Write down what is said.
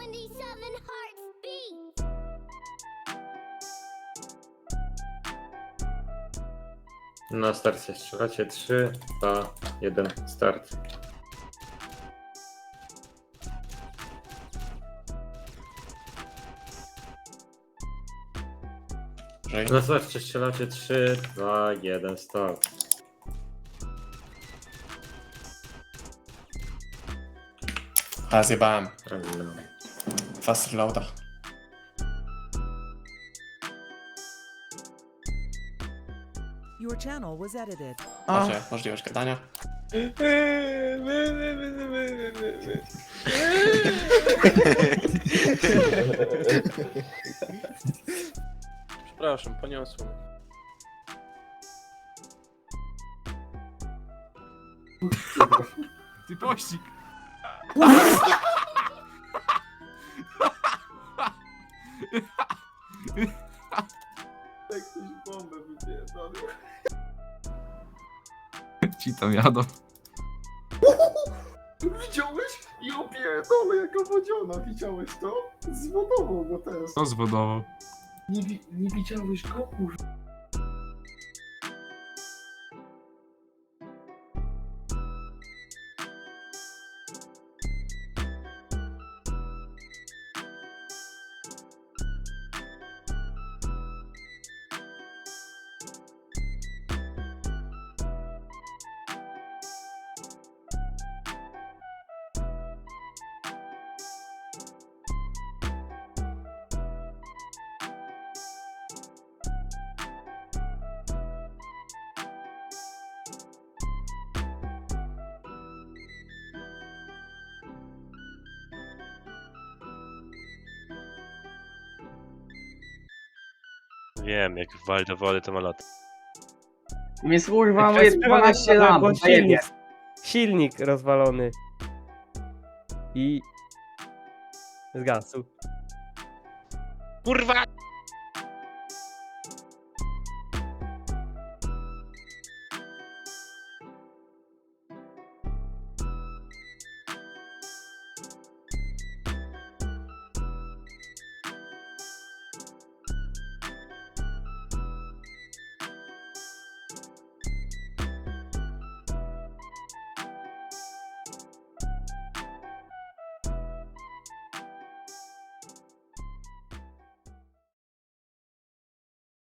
Twenty-seven hearts beat. Na starcie strzelacie 3, 2, 1, start. Na starcie strzelacie 3, 2, 1, start. A, zjebałem. Hello. Fast reloada. Your channel was edited. Macie możliwość gadania. Przepraszam, poniosło. Ty pościg! bombę wypierdolił. Ci tam jadą. Widziałeś? I opierdolę jaka wodziona, widziałeś to? Zwodował go też. To zwodował. Nie, wi- nie widziałeś go, kurwa. Wiem, jak wali do wody, to ma lat. Mi kurwa moje 12 lat, bo silnik, silnik rozwalony. I zgasł. Kurwa!